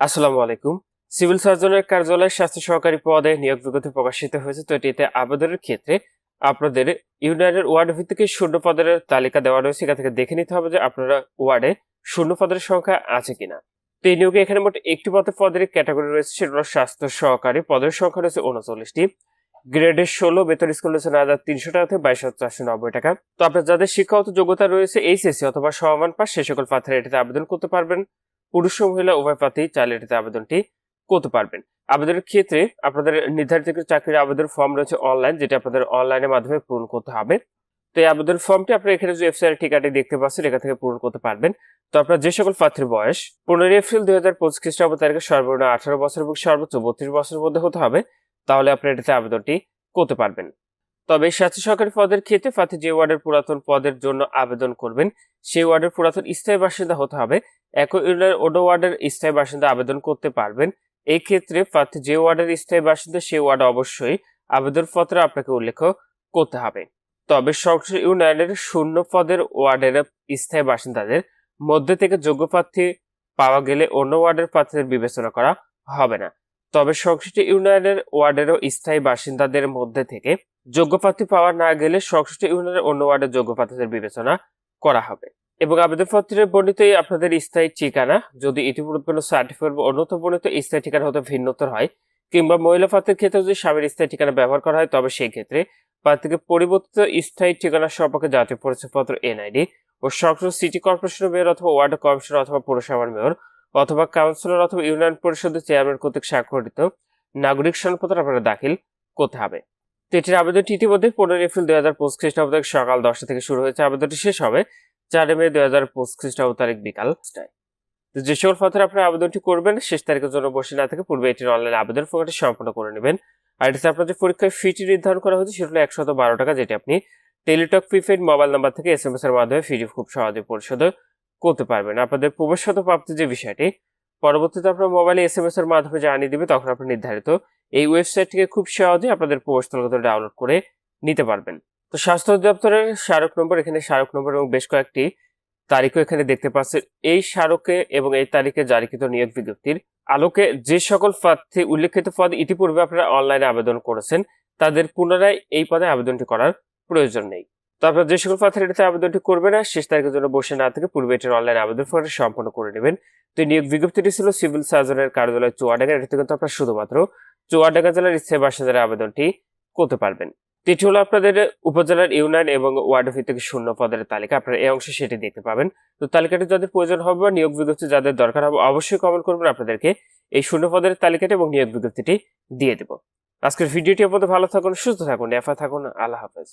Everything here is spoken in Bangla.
আসসালামু আলাইকুম। সিভিল সার্জনের কার্যালয়ে স্বাস্থ্য সহকারী পদে নিয়োগ বিজ্ঞপ্তি প্রকাশিত হয়েছে, তো এটিতে আবেদনের ক্ষেত্রে আপনাদের ইউনাইটেড ওয়ার্ড ভিত্তিক শূন্য পদের তালিকা দেওয়া রয়েছে। এখান থেকে দেখে নিতে হবে যে আপনারা ওয়ার্ডে শূন্য পদের সংখ্যা আছে কিনা। তো এই নিয়োগে এখানে মোট একটি পদের পদের ক্যাটাগরি রয়েছে, সেটা হলো স্বাস্থ্য সহকারী। পদের সংখ্যা রয়েছে উনচল্লিশটি গ্রেডের ষোলো, বেতন স্কুল রয়েছে নয় হাজার তিনশো টাকা থেকে বাইশ হাজার চারশো নব্বই টাকা। তো আপনার যাদের শিক্ষাগত যোগ্যতা রয়েছে, এইচএসসি অথবা সমান পাস সে সকল পাত্রে এটিতে আবেদন করতে পারবেন। পুরুষ ও মহিলা উভয় প্রার্থী চাইলে এটিতে আবেদনটি করতে পারবেন। আবেদনের ক্ষেত্রে আপনাদের নির্ধারিত চাকরির আবেদন ফর্ম রয়েছে অনলাইন যেটা আপনাদের অনলাইনের মাধ্যমে পূরণ করতে হবে। তো এই আবেদন ফর্মটি আপনারা এখানে যে ওয়েবসাইটের ঠিকাটি দেখতে পাচ্ছেন এখান থেকে পূরণ করতে পারবেন। তো আপনার যে সকল প্রার্থীর বয়স, পনেরোই এপ্রিল দুই হাজার পঁচিশ খ্রিস্টাব্দ তারিখে সর্বনিম্ন আঠারো বছর এবং সর্বোচ্চ বত্রিশ বছরের মধ্যে হতে হবে। তাহলে আপনি এটিতে আবেদনটি করতে পারবেন। তবে স্বাস্থ্য সহকারী পদের ক্ষেত্রে প্রার্থী যে ওয়ার্ডের পুরাতন পদের জন্য আবেদন করবেন, সেই ওয়ার্ডের পুরাতন স্থায়ী বাসিন্দা হতে হবে। একই ইউনিয়নের ওডো ওয়ার্ডের স্থায়ী বাসিন্দা আবেদন করতে পারবেন। এই ক্ষেত্রে প্রার্থী যে ওয়ার্ডের স্থায়ী বাসিন্দা, সেই ওয়ার্ডে অবশ্যই আবেদনপত্রে আপনাকে উল্লেখ করতে হবে। তবে সংশ্লিষ্ট ইউনিয়নের শূন্য পদের ওয়ার্ডের স্থায়ী বাসিন্দাদের মধ্যে থেকে যোগ্য প্রার্থী পাওয়া গেলে অন্য ওয়ার্ডের প্রার্থীদের বিবেচনা করা হবে না। তবে সংশ্লিষ্ট ইউনিয়নের ওয়ার্ডেরও স্থায়ী বাসিন্দাদের মধ্যে থেকে যোগ্য প্রার্থী পাওয়া না গেলে সংশ্লিষ্ট ইউনিয়নের অন্য ওয়ার্ডের যোগ্য প্রার্থীদের বিবেচনা করা হবে। এবং আবেদনপত্রের বর্ণিত আপনাদের স্থায়ী ঠিকানা। যদি ইতিপূর্বে কোনো সার্টিফিকেট বা অন্যতম বর্ণিত স্থায়ী ঠিকানা হতে ভিন্নতর হয়, কিংবা মহিলা প্রার্থীর ক্ষেত্রে যদি স্বামীর স্থায়ী ঠিকানা ব্যবহার করা হয়, তবে সেই ক্ষেত্রে প্রার্থীকে পরিবর্তিত স্থায়ী ঠিকানা সম্পর্কে জাতীয় পরিচয়পত্র, এনআইডি ও সংশ্লিষ্ট সিটি কর্পোরেশনের মেয়র অথবা ওয়ার্ড কমিশনার অথবা পৌরসভার মেয়র অথবা কাউন্সিলর অথবা ইউনিয়ন পরিষদের চেয়ারম্যান কর্তৃক স্বাক্ষরিত নাগরিক সনদপত্র আপনারা দাখিল করতে হবে। তো এটির আবেদনটি ইতিমধ্যে পনেরো এপ্রিল দুই হাজার পঁচিশ খ্রিস্টাব্দ তারিখ সকাল দশটা থেকে শুরু হয়েছে। আবেদনটি শেষ হবে চার মে দুই হাজার পঁচিশ খ্রিস্টাব্দ তারিখ বিকাল তো যে সকল পথে আপনারা আবেদনটি করবেন, শেষ তারিখের জন্য বসে না থেকে পূর্বে এটির অনলাইন আবেদন ফর্মটি সম্পন্ন করে নেবেন। আর এটিতে আপনার যে পরীক্ষায় ফিটি নির্ধারণ করা হয়েছে, সেটা হলো একশত বারো টাকা, যেটি আপনি টেলিটক প্রিপেড মোবাইল নাম্বার থেকে এস এম এস এর মাধ্যমে ফিটি খুব সহজে পরিশোধ করতে পারবেন। আপনাদের প্রবেশগত প্রাপ্তির যে বিষয়টি, পরবর্তীতে আপনার মোবাইলে এস এম এস এর মাধ্যমে জানিয়ে দিবে, তখন আপনি নির্ধারিত এই ওয়েবসাইট থেকে খুব সহজে আপনাদের প্রবেশতলগত ডাউনলোড করে নিতে পারবেন। তো স্বাস্থ্য দপ্তরের স্মারক নম্বর, এখানে স্মারক নম্বর এবং বেশ কয়েকটি তারিখও এখানে দেখতে পাচ্ছেন। এই স্মারকে এবং এই তারিখে জারিকৃত নিয়োগ বিজ্ঞপ্তির আলোকে যে সকল প্রার্থী উল্লেখিত পদ ইতিপূর্বে আপনারা অনলাইনে আবেদন করেছেন, তাদের পুনরায় এই পদে আবেদনটি করার প্রয়োজন নেই। তো আপনারা যে সকল প্রার্থীরা এটাতে আবেদনটি করবে না, শেষ তারিখের জন্য বসে না থেকে পূর্বে এটির অনলাইন আবেদন ফর্মটি সম্পন্ন করে নেবেন। তো নিয়োগ বিজ্ঞপ্তিটি ছিল সিভিল সার্জনের কার্যালয় চুয়াডাঙ্গা এটিতে কিন্তু আপনারা শুধুমাত্র চুয়াডাঙ্গা জেলার স্থায়ী বাসিন্দারা আবেদনটি করতে পারবেন। তৃতীয় হলো আপনাদের উপজেলার ইউনিয়ন এবং ওয়ার্ড ভিত্তিক শূন্য পদের তালিকা। আপনারা এই অংশে সেটি দেখতে পাবেন। তো তালিকাটি যাদের প্রয়োজন হবে বা নিয়োগ বিজ্ঞপ্তি যাদের দরকার হবে, অবশ্যই কমেন্ট করবেন। আপনাদেরকে এই শূন্য পদের তালিকাটি এবং নিয়োগ বিজ্ঞপ্তিটি দিয়ে দেব। আজকের ভিডিওটি আপনাদের ভালো থাকুন, সুস্থ থাকুন এফা থাকুন। আল্লাহ হাফেজ।